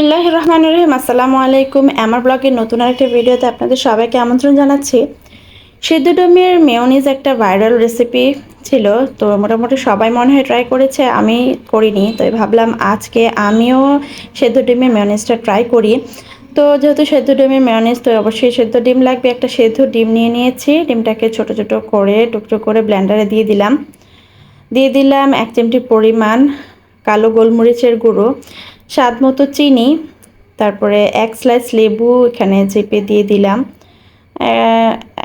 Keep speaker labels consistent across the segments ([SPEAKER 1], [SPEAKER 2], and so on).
[SPEAKER 1] বিসমিল্লাহ রহমান রহিম আসসালামু আলাইকুম। আমার ব্লগের নতুন আরেকটা ভিডিওতে আপনাদের সবাইকে আমন্ত্রণ জানাচ্ছি। সিদ্ধ ডোমের মেয়নিজ একটা ভাইরাল রেসিপি ছিল, তো মোটামুটি সবাই মনে হয় ট্রাই করেছে, আমি করিনি, তো ভাবলাম আজকে আমিও সেদ্ধ ডিমের মেয়নিজটা ট্রাই করি। তো যেহেতু সেদ্ধ ডিমের মেয়নিজ, তো অবশ্যই সেদ্ধ ডিম লাগবে, একটা সেদ্ধ ডিম নিয়ে নিয়েছি। ডিমটাকে ছোট ছোট করে, টুকরো করে ব্ল্যান্ডারে দিয়ে দিলাম। দিয়ে দিলাম এক চিমটি পরিমাণ কালো গোলমরিচের গুঁড়ো। স্বাদ মতো চিনি, তারপরে এক স্লাইস লেবু এখানে চেপে দিয়ে দিলাম।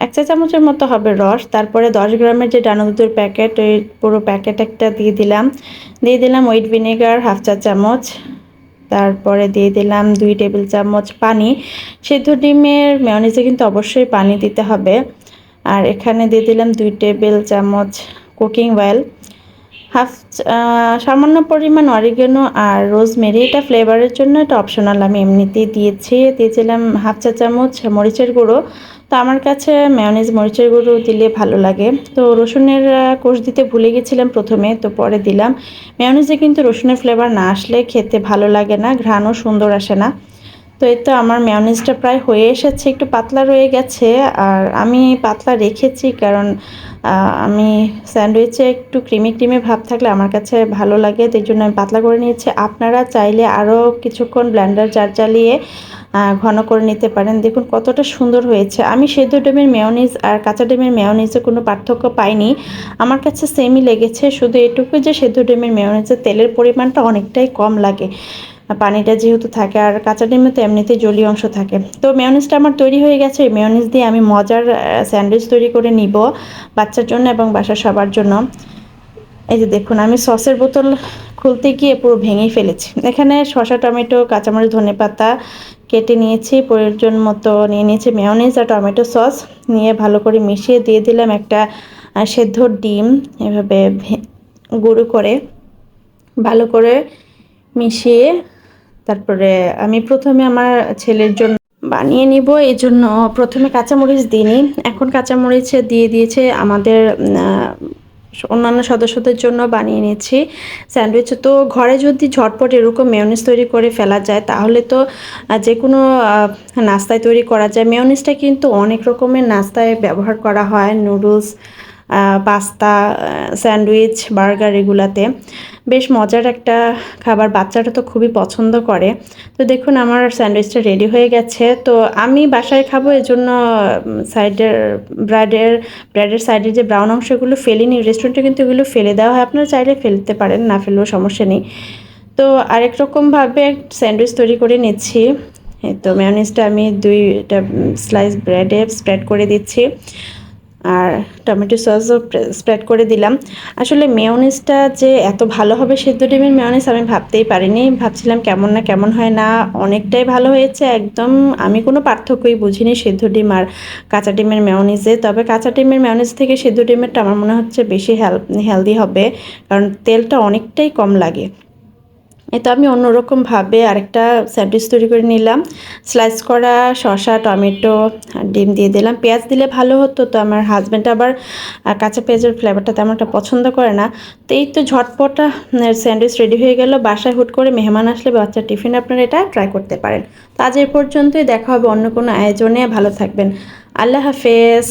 [SPEAKER 1] এক চা চামচের মতো হবে রস, তারপরে দশ গ্রামের যে ডানা দুধের প্যাকেট, ওই পুরো প্যাকেট একটা দিয়ে দিলাম। দিয়ে দিলাম হোয়াইট ভিনেগার হাফ চা চামচ, তারপরে দিয়ে দিলাম দুই টেবিল চামচ পানি। সেদ্ধ ডিমের মেয়নিজে কিন্তু অবশ্যই পানি দিতে হবে। আর এখানে দিয়ে দিলাম দুই টেবিল চামচ কুকিং অয়েল হাফ সামান্য পরিমাণ অরিগেনো আর রোজমেরি এটা ফ্লেভারের জন্য এটা অপশনাল আমি এমনিতেই দিয়েছি, দিয়েছিলাম হাফ চা চামচ মরিচের গুঁড়ো। তো আমার কাছে মেয়নিজ মরিচের গুঁড়ো দিলে ভালো লাগে। তো রসুনের কোষ দিতে ভুলে গেছিলাম প্রথমে, তো পরে দিলাম। মেয়নিজে কিন্তু রসুনের ফ্লেভার না আসলে খেতে ভালো লাগে না, ঘ্রাণও সুন্দর আসে না। তো এই তো আমার মেয়নিজটা প্রায় হয়ে এসেছে, একটু পাতলা রয়ে গেছে, আর আমি পাতলা রেখেছি কারণ আমি স্যান্ডউইচে একটু ক্রিমি ক্রিমি ভাব থাকলে আমার কাছে ভালো লাগে তাই জন্য আমি পাতলা করে নিয়েছি। আপনারা চাইলে আরও কিছুক্ষণ ব্ল্যান্ডার চার চালিয়ে ঘন করে নিতে পারেন। দেখুন কতটা সুন্দর হয়েছে। আমি সেদ্ধ ডিমের মেয়নিজ আর কাঁচা ডিমের মেয়নিজে কোনো পার্থক্য পাইনি। আমার কাছে সেমই লেগেছে, শুধু এটুকু যে সেদ্ধ ডিমের মেয়নিজে তেলের পরিমাণটা অনেকটাই কম লাগে। পানিটা যেহেতু থাকে আর কাঁচা ডিমে তো এমনিতে জলীয় অংশ থাকে। তো মেয়নিজটা আমার তৈরি হয়ে গেছে। এই মেয়নিজ দিয়ে আমি মজার স্যান্ডউইচ তৈরি করে নিব বাচ্চার জন্য এবং বাসার সবার জন্য। এই যে দেখুন, আমি সসের বোতল খুলতে গিয়ে পুরো ভেঙেই ফেলেছি। এখানে শসা, টমেটো, কাঁচামরিচ, ধনে পাতা কেটে নিয়েছি, প্রয়োজন মতো নিয়ে নিয়েছি মেয়নিজ আর টমেটো সস। নিয়ে ভালো করে মিশিয়ে দিয়ে দিলাম একটা সেদ্ধ ডিম এভাবে গুঁড়ো করে। ভালো করে মিশিয়ে তারপরে আমি প্রথমে আমার ছেলের জন্য বানিয়ে নিব, এই জন্য প্রথমে কাঁচামরিচ দিইনি। এখন কাঁচামরিচ দিয়ে দিয়েছে আমাদের অন্যান্য সদস্যদের জন্য বানিয়ে নিচ্ছি স্যান্ডউইচ। তো ঘরে যদি ঝটপট এরকম মেয়নিস তৈরি করে ফেলা যায়, তাহলে তো যে কোনো নাস্তায় তৈরি করা যায়। মেয়নিসটা কিন্তু অনেক রকমের নাস্তায় ব্যবহার করা হয়, নুডলস পাস্তা স্যান্ডউইচ, বার্গার এগুলাতে। বেশ মজার একটা খাবার। বাচ্চারা তো খুবই পছন্দ করে। তো দেখুন, আমার স্যান্ডউইচটা রেডি হয়ে গেছে। তো আমি বাসায় খাব, এজন্য সাইডের ব্রেডের ব্রেডের সাইডের যে ব্রাউন অংশগুলো ফেলিনি, রেস্টুরেন্টে কিন্তু এগুলো ফেলে দেওয়া হয়। আপনারা চাইলে ফেলতে পারেন, না ফেললেও সমস্যা নেই। তো আরেক রকমভাবে স্যান্ডউইচ তৈরি করে নিচ্ছি। তো ম্যানিসটা আমি দুইটা স্লাইস ব্রেডে স্প্রেড করে দিচ্ছি। আর টমেটো সসও স্প্রেড করে দিলাম। আসলে মেয়নিসটা যে এত ভালো হবে সেদ্ধ ডিমের মেয়নিস আমি ভাবতেই পারিনি। ভাবছিলাম কেমন না কেমন হয় না, অনেকটাই ভালো হয়েছে একদম। আমি কোনো পার্থক্যই বুঝিনি সেদ্ধ ডিম আর কাঁচা ডিমের মেয়নিসে তবে কাঁচা ডিমের মেয়নিস থেকে সেদ্ধ ডিমেরটা আমার মনে হচ্ছে বেশি হেল হেলদি হবে, কারণ তেলটা অনেকটাই কম লাগে। তো আমি অন্যরকমভাবে আরেকটা স্যান্ডউইচ তৈরি করে নিলাম। স্লাইস করা, শসা, টমেটো ডিম দিয়ে দিলাম। পেঁয়াজ দিলে ভালো হতো, তো আমার হাজব্যান্ড আবার কাঁচা পেঁয়াজের ফ্লেভারটা তেমন একটা পছন্দ করে না। তো এই তো ঝটপটা স্যান্ডউইচ রেডি হয়ে গেল। বাসায় হুট করে মেহমান আসলে বাচ্চার টিফিন আপনারা এটা ট্রাই করতে পারেন। তো এ পর্যন্তই। দেখা হবে অন্য কোনো আয়োজনে। ভালো থাকবেন। আল্লাহ হাফেজ।